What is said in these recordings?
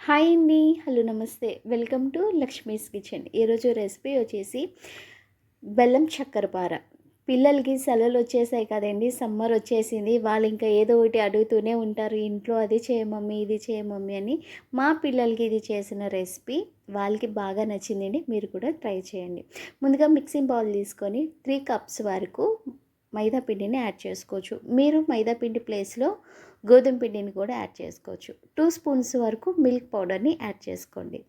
Hi అండి. Hello namaste. Welcome to Lakshmi's kitchen. ఈరోజు recipe వచ్చేసి బెల్లం చక్కెరపార పిల్లలకి సెలవులు వచ్చేసాయి కదండి సమ్మర్ వచ్చేసింది. వాళ్ళు ఇంకా ఏదో ఒకటి అడుగుతూనే ఉంటారు ఇంట్లో అది చేయమమ్మీ ఇది చేయమమ్మీ అని. మా పిల్లలకి ఇది చేసిన రెసిపీ వాళ్ళకి బాగా నచ్చిందండి. మీరు కూడా ట్రై చేయండి. ముందుగా మిక్సింగ్ బౌల్ తీసుకొని త్రీ కప్స్ వరకు మైదా పిండిని యాడ్ చేసుకోవచ్చు. మీరు మైదా పిండి ప్లేస్లో గోధుమ పిండిని కూడా యాడ్ చేసుకోవచ్చు. టూ స్పూన్స్ వరకు మిల్క్ పౌడర్ని యాడ్ చేసుకోండి.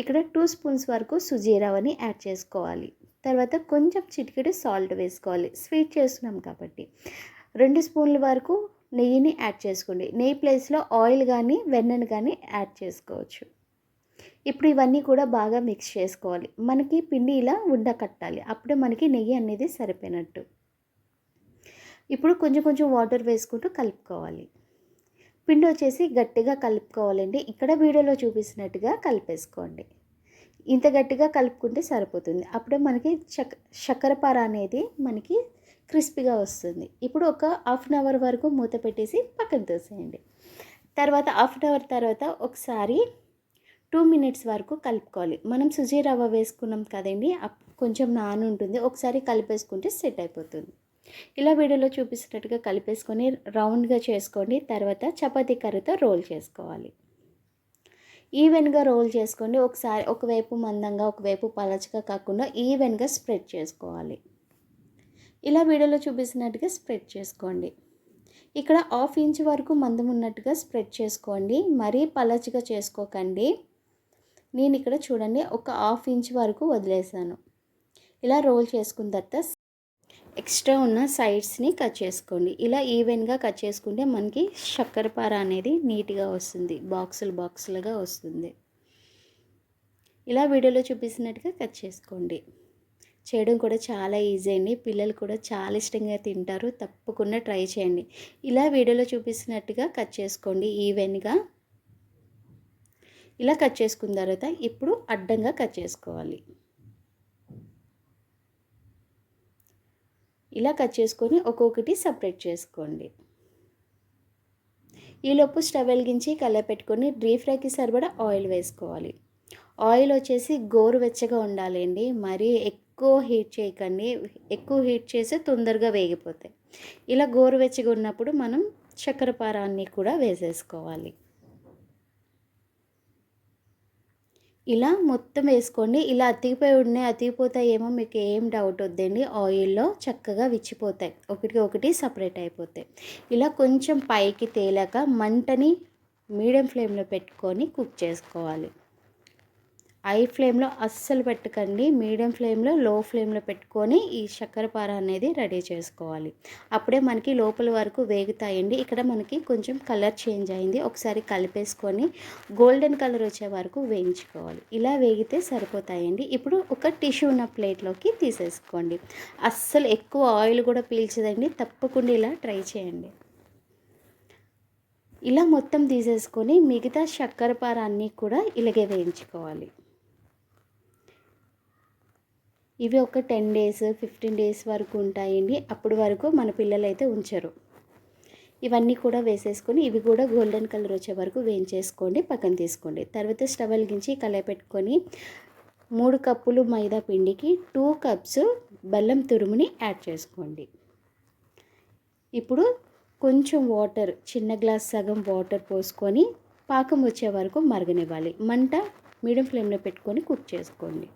ఇక్కడ టూ స్పూన్స్ వరకు సుజీ రవ్వని యాడ్ చేసుకోవాలి. తర్వాత కొంచెం చిటికెడు సాల్ట్ వేసుకోవాలి. స్వీట్ చేస్తున్నాం కాబట్టి. రెండు స్పూన్ల వరకు నెయ్యిని యాడ్ చేసుకోండి. నెయ్యి ప్లేస్లో ఆయిల్ కానీ వెన్నను కానీ యాడ్ చేసుకోవచ్చు. ఇప్పుడు ఇవన్నీ కూడా బాగా మిక్స్ చేసుకోవాలి. మనకి పిండి ఇలా ఉండ కట్టాలి. అప్పుడే మనకి నెయ్యి అనేది సరిపోయినట్టు. ఇప్పుడు కొంచెం కొంచెం వాటర్ వేసుకుంటూ కలుపుకోవాలి. పిండి వచ్చేసి గట్టిగా కలుపుకోవాలండి. ఇక్కడ వీడియోలో చూపిస్తున్నట్టుగా కలిపేసుకోండి. ఇంత గట్టిగా కలుపుకుంటే సరిపోతుంది. అప్పుడే మనకి చక్ చక్కెరపార అనేది మనకి క్రిస్పీగా వస్తుంది. ఇప్పుడు ఒక హాఫ్ అన్ అవర్ వరకు మూత పెట్టేసి పక్కన తోసేయండి. తర్వాత హాఫ్ అన్ అవర్ తర్వాత ఒకసారి టూ మినిట్స్ వరకు కలుపుకోవాలి. మనం సుజీ రవ్వ వేసుకున్నాం కదండి కొంచెం నాన ఉంటుంది ఒకసారి కలిపేసుకుంటే సెట్ అయిపోతుంది. ఇలా వీడియోలో చూపిస్తున్నట్టుగా కలిపేసుకొని రౌండ్గా చేసుకోండి. తర్వాత చపాతీ కర్రతో రోల్ చేసుకోవాలి. ఈవెన్గా రోల్ చేసుకోండి. ఒకసారి ఒకవైపు మందంగా ఒకవైపు పలచగా కాకుండా ఈవెన్గా స్ప్రెడ్ చేసుకోవాలి. ఇలా వీడియోలో చూపిస్తున్నట్టుగా స్ప్రెడ్ చేసుకోండి. ఇక్కడ హాఫ్ ఇంచ్ వరకు మందం ఉన్నట్టుగా స్ప్రెడ్ చేసుకోండి. మరీ పలచగా చేసుకోకండి. నేను ఇక్కడ చూడండి ఒక హాఫ్ ఇంచ్ వరకు వదిలేసాను. ఇలా రోల్ చేసుకున్న తర్వాత ఎక్స్ట్రా ఉన్న సైడ్స్ని కట్ చేసుకోండి. ఇలా ఈవెన్గా కట్ చేసుకుంటే మనకి చక్కెరపార అనేది నీట్గా వస్తుంది. బాక్సులు బాక్సులుగా వస్తుంది. ఇలా వీడియోలో చూపిస్తున్నట్టుగా కట్ చేసుకోండి. చేయడం కూడా చాలా ఈజీ అండి. పిల్లలు కూడా చాలా ఇష్టంగా తింటారు. తప్పకుండా ట్రై చేయండి. ఇలా వీడియోలో చూపిస్తున్నట్టుగా కట్ చేసుకోండి ఈవెన్గా. ఇలా కట్ చేసుకున్న తర్వాత ఇప్పుడు అడ్డంగా కట్ చేసుకోవాలి. ఇలా కట్ చేసుకొని ఒక్కొక్కటి సపరేట్ చేసుకోండి. ఈలోపు స్టవ్ వెలిగించి పెట్టుకొని డ్రీ ఫ్రైకి సరిపడా ఆయిల్ వేసుకోవాలి. ఆయిల్ వచ్చేసి గోరువెచ్చగా ఉండాలండి. మరీ ఎక్కువ హీట్ చేయకండి. ఎక్కువ హీట్ చేస్తే తొందరగా వేగిపోతాయి. ఇలా గోరువెచ్చగా ఉన్నప్పుడు మనం చక్కెర పారాన్ని కూడా వేసేసుకోవాలి. ఇలా మొత్తం వేసుకోండి. ఇలా అతికిపోయి ఉన్నాయి అతికిపోతాయేమో మీకు ఏం డౌట్ వద్దండి. ఆయిల్లో చక్కగా విచ్చిపోతాయి. ఒకటి ఒకటి సపరేట్ అయిపోతాయి. ఇలా కొంచెం పైకి తేలాక మంటని మీడియం ఫ్లేమ్లో పెట్టుకొని కుక్ చేసుకోవాలి. హై ఫ్లేమ్లో అస్సలు పెట్టకండి. మీడియం ఫ్లేమ్లో లో ఫ్లేమ్లో పెట్టుకొని ఈ చక్కెరపార అనేది రెడీ చేసుకోవాలి. అప్పుడే మనకి లోపల వరకు వేగుతాయండి. ఇక్కడ మనకి కొంచెం కలర్ చేంజ్ అయింది. ఒకసారి కలిపేసుకొని గోల్డెన్ కలర్ వచ్చే వరకు వేయించుకోవాలి. ఇలా వేగితే సరిపోతాయండి. ఇప్పుడు ఒక టిష్యూ ఉన్న ప్లేట్లోకి తీసేసుకోండి. అస్సలు ఎక్కువ ఆయిల్ కూడా పీల్చదండి. తప్పకుండా ఇలా ట్రై చేయండి. ఇలా మొత్తం తీసేసుకొని మిగతా చక్కెరపార అన్నీ కూడా ఇలాగే వేయించుకోవాలి. ఇవి ఒక టెన్ డేస్ ఫిఫ్టీన్ డేస్ వరకు ఉంటాయండి. అప్పటి వరకు మన పిల్లలు అయితే ఉంచరు. ఇవన్నీ కూడా వేసేసుకొని ఇవి కూడా గోల్డెన్ కలర్ వచ్చే వరకు వేయించేసుకోండి పక్కన తీసుకోండి. తర్వాత స్టవ్ వెలిగించి కలపెట్టుకొని మూడు కప్పులు మైదా పిండికి టూ కప్స్ బెల్లం తురుముని యాడ్ చేసుకోండి. ఇప్పుడు కొంచెం వాటర్ చిన్న గ్లాస్ సగం వాటర్ పోసుకొని పాకం వచ్చే వరకు మరగనివ్వాలి. మంట మీడియం ఫ్లేమ్లో పెట్టుకొని కుక్ చేసుకోండి.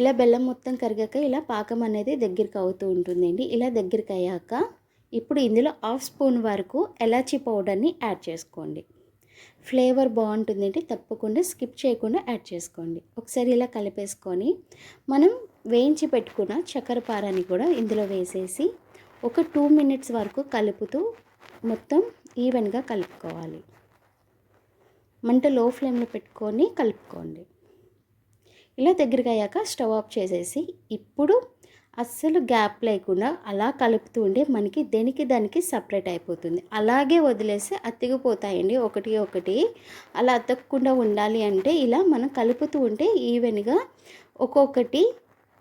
ఇలా బెల్లం మొత్తం కరిగాక ఇలా పాకం అనేది దగ్గరికి అవుతూ ఉంటుందండి. ఇలా దగ్గరికి అయ్యాక ఇప్పుడు ఇందులో హాఫ్ స్పూన్ వరకు ఎలాచీ పౌడర్ని యాడ్ చేసుకోండి. ఫ్లేవర్ బాగుంటుందంటే తప్పకుండా స్కిప్ చేయకుండా యాడ్ చేసుకోండి. ఒకసారి ఇలా కలిపేసుకొని మనం వేయించి పెట్టుకున్న చక్కెర పారాన్ని కూడా ఇందులో వేసేసి ఒక టూ మినిట్స్ వరకు కలుపుతూ మొత్తం ఈవెన్గా కలుపుకోవాలి. మంట లో ఫ్లేమ్లో పెట్టుకొని కలుపుకోండి. ఇలా దగ్గరికి అయ్యాక స్టవ్ ఆఫ్ చేసేసి ఇప్పుడు అస్సలు గ్యాప్ లేకుండా అలా కలుపుతూ ఉంటే మనకి దేనికి దానికి సపరేట్ అయిపోతుంది. అలాగే వదిలేసి అతికిపోతాయండి. ఒకటి ఒకటి అలా అతకకుండా ఉండాలి అంటే ఇలా మనం కలుపుతూ ఉంటే ఈవెన్గా ఒక్కొక్కటి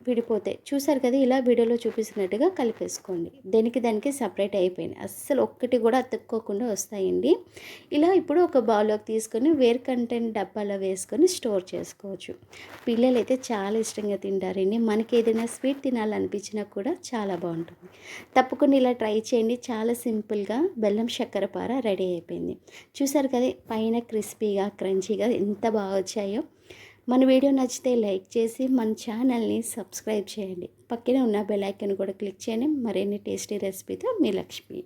విడిపోతాయి. చూసారు కదా ఇలా వీడియోలో చూపిస్తున్నట్టుగా కలిపేసుకోండి. దేనికి దానికి సపరేట్ అయిపోయింది. అస్సలు ఒక్కటి కూడా అతుక్కోకుండా వస్తాయండి. ఇలా ఇప్పుడు ఒక బౌల్లోకి తీసుకొని వేర్ కంటెంట్ డబ్బాలో వేసుకొని స్టోర్ చేసుకోవచ్చు. పిల్లలు అయితే చాలా ఇష్టంగా తింటారండి. మనకి ఏదైనా స్వీట్ తినాలనిపించినా కూడా చాలా బాగుంటుంది. తప్పకుండా ఇలా ట్రై చేయండి. చాలా సింపుల్గా బెల్లం చక్కెర పార రెడీ అయిపోయింది. చూసారు కదా పైన క్రిస్పీగా క్రంచీగా ఎంత బాగా వచ్చాయో. మన వీడియో నచ్చితే లైక్ చేసి మన ఛానల్ని సబ్స్క్రైబ్ చేయండి. పక్కనే ఉన్న బెల్ ఐకన్ కూడా క్లిక్ చేయండి. మరిన్ని టేస్టీ రెసిపీతో మీ లక్ష్మి.